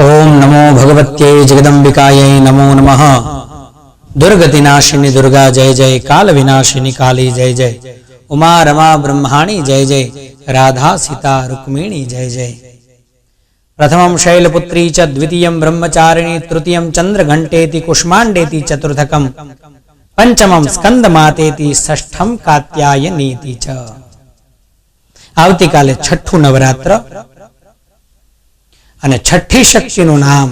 ઓમ નમો ભગવત્યે જગદંબિકાય નમો નમઃ દુર્ગતિનાશિની દુર્ગા જય જય કાલ વિનાશિની કાલી જય જય ઉમા રમા બ્રહ્માણી જય જય રાધા સીતા રૂકમિણી જય જય પ્રથમમ શૈલપુત્રી ચ દ્વિતીયમ બ્રહ્મચારિણી તૃતીયમ ચંદ્રઘંટેતિ કુષ્માંડેતિ ચતુર્થકમ પંચમમ સ્કંદમાતેતિ ષષ્ઠમ કાત્યાયનીતિ ચ આવતીકાલે છઠ્ઠું નવરાત્ર અને છઠ્ઠી શક્તિનું નામ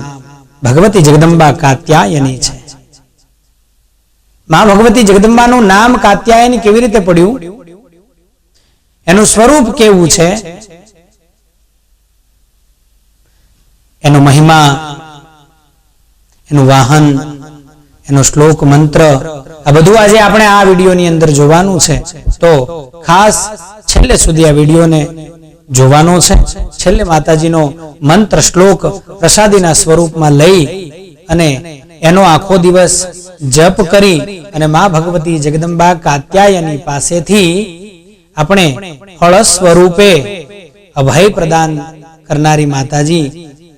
ભગવતી જગદંબા કાત્યાયની છે. માં ભગવતી જગદંબાનું નામ કાત્યાયન કેવી રીતે પડ્યું? એનું સ્વરૂપ કેવું છે? એનો મહિમા, એનું વાહન, એનો શ્લોક મંત્ર, આ બધું આજે આપણે આ વિડીયોની અંદર જોવાનું છે. તો ખાસ છેલ્લે સુધી આ વિડીયોને જોવાનો છે. છેલ્લે માતાજીનો મંત્ર શ્લોક પ્રસાદીના સ્વરૂપમાં લઈ અને એનો આખો દિવસ જપ કરી અને મા ભગવતી જગદંબા કાત્યાયની પાસેથી આપણે ફળ સ્વરૂપે અભય પ્રદાન કરનારી માતાજી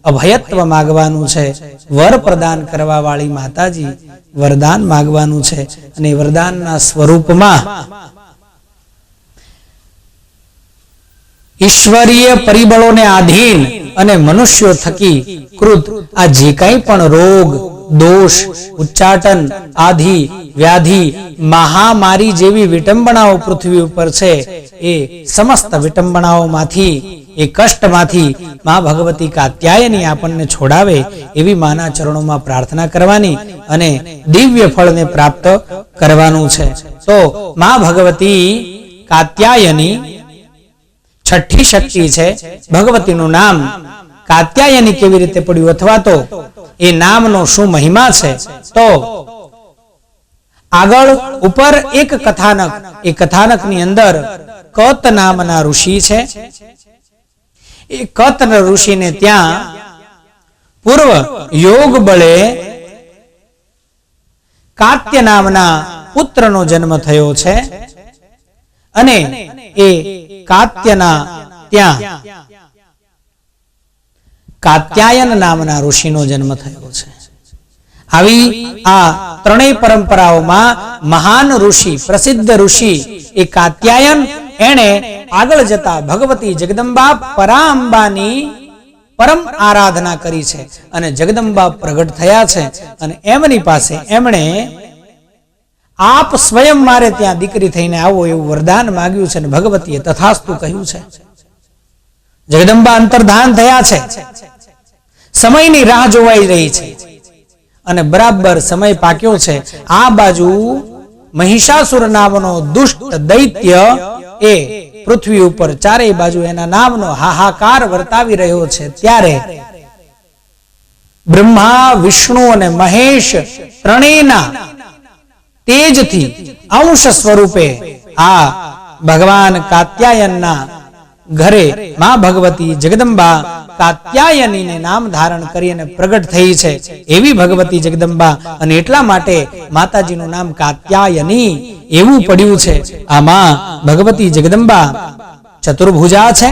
અભયત્વ માગવાનું છે. વર પ્રદાન કરવા વાળી માતાજી વરદાન માગવાનું છે. અને વરદાનના સ્વરૂપમાં ઈશ્વરીય પરિબળોને આધીન અને મનુષ્યો થકી કૃત. આ જે કંઈ પણ રોગ, દોષ, ઉચ્ચાટન, આધિ, વ્યાધિ, મહામારી જેવી વિટંબણાઓ પૃથ્વી ઉપર છે, એ સમસ્ત વિટંબણાઓમાંથી, એ કષ્ટમાંથી મા ભગવતી કાત્યાયની આપણને છોડાવે એવી માના ચરણોમાં પ્રાર્થના કરવાની અને દિવ્ય ફળને પ્રાપ્ત કરવાનું છે. તો મા ભગવતી કાત્યાયની છઠ્ઠી શક્તિ છે, ભગવતીનું નામ કાત્યાયની કેવી રીતે પડ્યું અથવા તો એ નામનો શું મહિમા છે? તો આગળ ઉપર એક કથાનક, એ કથાનકની અંદર કત નામના ઋષિ છે. એ કત ઋષિને ત્યાં પૂર્વ યોગ બળે કાત્ય નામના પુત્રનો જન્મ થયો છે. અને એ કાત્યના ત્યાં. કાત્યાયન નામના ઋષિનો જન્મ થયો છે. આવી આ ત્રણેય પરંપરાઓમાં મહાન ઋષિ, પ્રસિદ્ધ ઋષિ એ કાત્યાયન, એણે આગળ જતા ભગવતી જગદંબા પરાંબાની પરમ આરાધના કરી છે અને જગદંબા પ્રગટ થયા છે અને એમની પાસે એમણે આપ સ્વયં મારે ત્યાં દીકરી થઈને આવો એવું વરદાન માગ્યું છે અને ભગવતીએ તથાસ્તુ કહ્યું છે. જગદંબા અંતર્ધાન થયા છે. સમયની રાહ જોવાઈ રહી છે. અને બરાબર સમય પાક્યો છે. આ બાજુ મહિષાસુર નામનો દુષ્ટ દૈત્ય એ પૃથ્વી ઉપર ચારેય બાજુ એના નામનો હાહાકાર વર્તાવી રહ્યો છે. ત્યારે બ્રહ્મા, વિષ્ણુ અને મહેશ ત્રણેયના તેજથી અંશ સ્વરૂપે આ ભગવાન કાત્યાયનના ઘરે માં ભગવતી જગદંબા કાત્યાયનીને નામ ધારણ કરીને પ્રગટ થઈ છે. એવી ભગવતી જગદંબા અને એટલા માટે માતાજીનું નામ કાત્યાયની એવું પડ્યું છે. આમાં ભગવતી જગદંબા ચતુર્ભુજા છે.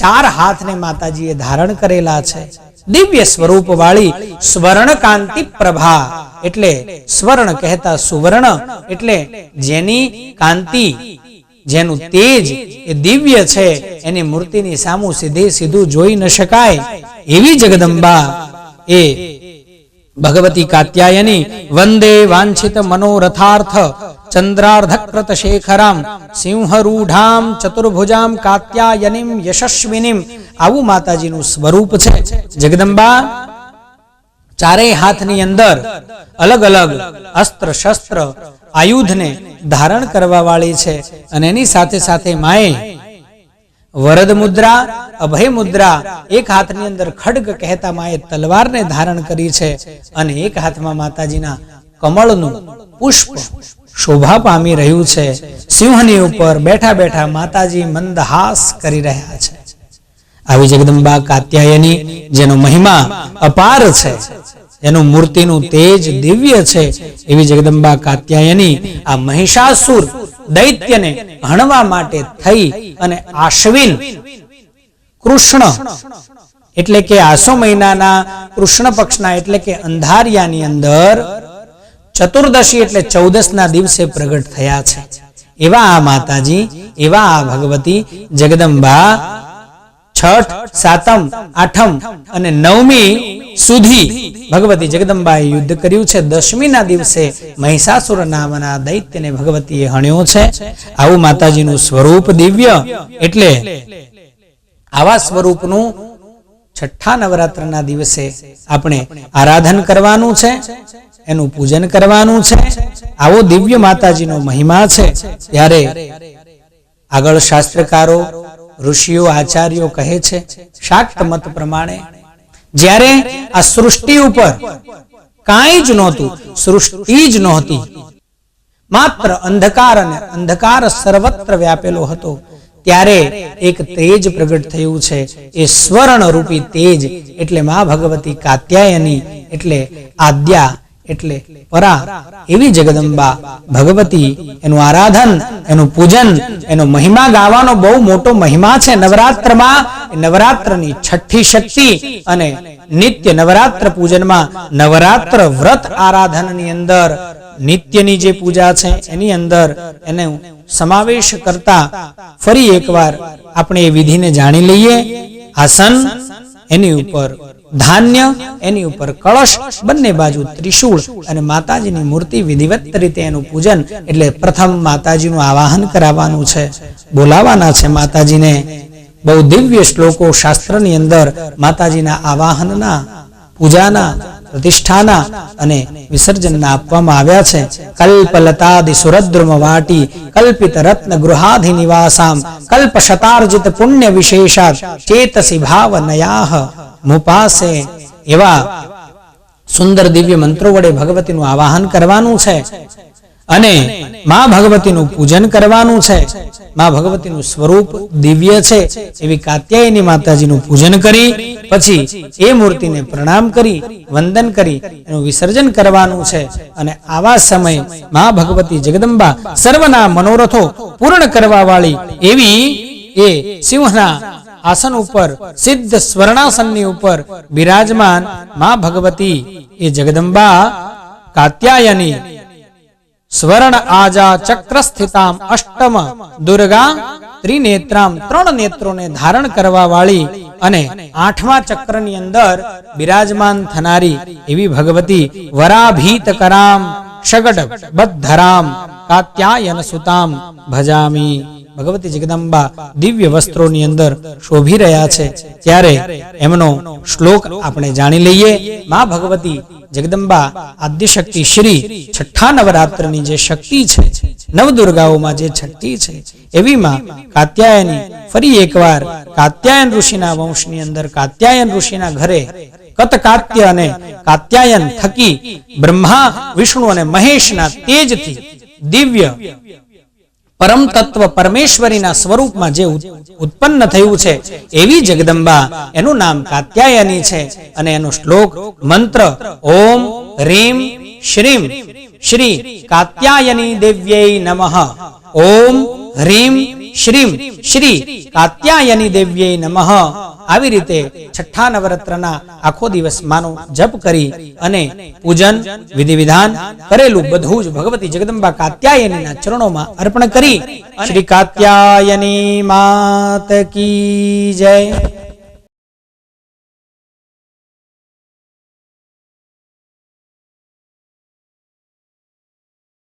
ચાર હાથને માતાજીએ ધારણ કરેલા છે. દિવ્ય સ્વરૂપ વાળી સ્વર્ણ કાંતિ પ્રભા એટલે સ્વર્ણ કહેતા સુવર્ણ, એટલે જેની કાંતિ, જેનું તેજ એ દિવ્ય છે, એની મૂર્તિની સામું સીધે સીધું જોઈ ન શકાય એવી જગદંબા એ ભગવતી કાત્યાયની વંદે વાંછિત મનોરથાર્થ ચંદ્રાર્ધકૃત શેખરામ, સિંહરૂઢામ, ચતુર્ભુજામ, કાત્યાયનીમ, યશસ્વિનીમ આવું માતાજીનું સ્વરૂપ છે. જગદંબા ચારેય હાથની અંદર અલગ અલગ અસ્ત્ર શસ્ત્ર આયુધને ધારણ કરવા વાળી છે અને એની સાથે સાથે માએ વરદ મુદ્રા, અભય મુદ્રા એક હાથની અંદર ખડગ કહેતા માએ તલવારને ધારણ કરી છે અને એક હાથમાં માતાજીના કમળનું પુષ્પ શોભા પામી રહ્યું છે. સિંહની ઉપર બેઠા બેઠા માતાજી મંદહાસ કરી રહ્યા છે. આવી જગદંબા કાત્યાયની જેનો મહિમા અપાર છે, એનું મૂર્તિનું તેજ દિવ્ય છે, એવી જગદંબા કાત્યાયની આ મહિષાસુર દૈત્યને હણવા માટે થઈ અને આશ્વિન કૃષ્ણ. એટલે કે આસો મહિનાના કૃષ્ણ પક્ષના એટલે કે અંધારિયાની અંદર ચતુર્દશી એટલે ચૌદસના દિવસે પ્રગટ થયા છે. એવા આ માતાજી, એવા આ ભગવતી જગદંબા છઠ, સાતમ, આઠમ અને નવમી સુધી ભગવતી જગદંબાએ યુદ્ધ કર્યું છે. દશમીના દિવસે મહિષાસુર નામના દૈત્યને ભગવતીએ હણ્યો છે. આવું માતાજીનું સ્વરૂપ દિવ્ય એટલે આવા સ્વરૂપનું છઠ્ઠા નવરાત્રના દિવસે આપણે આરાધન કરવાનું છે, એનું પૂજન કરવાનું છે. આવો દિવ્ય માતાજીનો મહિમા છે. ત્યારે આગળ શાસ્ત્રકારો ઋષિઓ, આચાર્યો કહે છે, શાક્ત મત પ્રમાણે, જ્યારે આ સૃષ્ટિ ઉપર કાંઈ જ નહોતું, સૃષ્ટિ જ નહોતી. માત્ર અંધકાર અને અંધકાર સર્વત્ર વ્યાપેલો હતો, ત્યારે એક તેજ પ્રગટ થયું છે, એ સ્વર્ણ રૂપી તેજ, એટલે મા ભગવતી કાત્યાયની, એટલે આદ્યા એટલે પરા એવી જગદંબા, ભગવતી, એનું આરાધન, એનું પૂજન, એનો મહિમા ગાવાનો બહુ મોટો મહિમા છે નવરાત્રમાં. નવરાત્રની છઠ્ઠી શક્તિ અને નિત્ય નવરાત્ર પૂજનમાં નવરાત્ર વ્રત આરાધનની અંદર, નિત્યની જે પૂજા છે એની અંદર એને સમાવેશ કરતા ફરી એકવાર આપણે એ વિધિને જાણી લઈએ. આસન એની ઉપર ધાન્ય, એની ઉપર કળશ, બંને બાજુ ત્રિશુળ અને માતાજીની મૂર્તિ વિધિવત રીતે એનું પૂજન એટલે પ્રથમ માતાજીનું આવાહન કરાવવાનું છે. બોલાવાના છે માતાજીને. બહુ દિવ્ય શ્લોકો શાસ્ત્રની અંદર માતાજીના આવાહનના, પૂજાના પ્રતિષ્ઠાના અને વિસર્જનના આપવામાં આવ્યા છે. કલ્પલતાદિ સુરદ્રુમ વાટી કલ્પિત રત્ન ગૃહાધિ નિવાસામ કલ્પ શતાર્જિત પુણ્ય વિશેષાત ચેતસી ભાવ નયાહ મુપાસે એવા સુંદર દિવ્ય મંત્રો વડે ભગવતીનું આવાહન કરવાનું છે અને મા ભગવતીનું પૂજન કરવાનું છે. મા ભગવતીનું સ્વરૂપ દિવ્ય છે, એવી કાત્યાયની માતાજીનું પૂજન કરી, પછી એ મૂર્તિને પ્રણામ કરી, વંદન કરી, એનું વિસર્જન કરવાનું છે. અને આવા સમય મા ભગવતી જગદંબા સર્વના મનોરથો પૂર્ણ કરવા વાળી એવી એ સિંહના આસન ઉપર, સિદ્ધ સ્વર્ણાસનની ઉપર બિરાજમાન મા ભગવતી એ જગદંબા કાત્યાયની સ્વર્ણ આજા ચક્ર સ્થિતામ અષ્ટમ, દુર્ગા ત્રિનેત્રામ ત્રણ નેત્રોને ધારણ કરવા વાળી અને આઠમા ચક્રની અંદર બિરાજમાન થનારી એવી ભગવતી વરાભીત કરામ શગડ બદ્ધરામ, કાત્યાયન સુતામ ભજામી. ભગવતી જગદંબા દિવ્ય વસ્ત્રોની અંદર શોભી રહ્યા છે. ત્યારે એમનો શ્લોક આપણે જાણી લઈએ. મા ભગવતી જગદંબા આદ્યશક્તિ શ્રી છઠ્ઠા નવરાત્રની જે શક્તિ છે, નવદુર્ગાઓમાં જે છઠ્ઠી છે, એવીમાં કાત્યાયની ફરી એકવાર કાત્યાયન ઋષિના વંશની અંદર કાત્યાયન ઋષિના ઘરે કતકાત્ય અને કાત્યાયન થકી બ્રહ્મા, વિષ્ણુ અને મહેશના તેજથી દિવ્ય પરમ તત્વ પરમેશ્વરીના સ્વરૂપમાં જે ઉત્પન્ન થયું છે, એવી જગદંબા એનું નામ કાત્યાયની છે અને એનો શ્લોક મંત્ર ઓમ રીમ શ્રીમ. શ્રી કાત્યાયની દેવ્યై નમઃ. ઓમ હ્રીમ શ્રીમ. શ્રી કાત્યાયની દેવ્યై નમઃ. આવી રીતે છઠ્ઠા નવરત્રના આખો દિવસ માનો જપ કરી અને પૂજન વિધિ વિધાન કરેલું બધું જ ભગવતી જગદંબા કાત્યાયનીના ચરણોમાં અર્પણ કરી. શ્રી કાત્યાયની માત કી જય.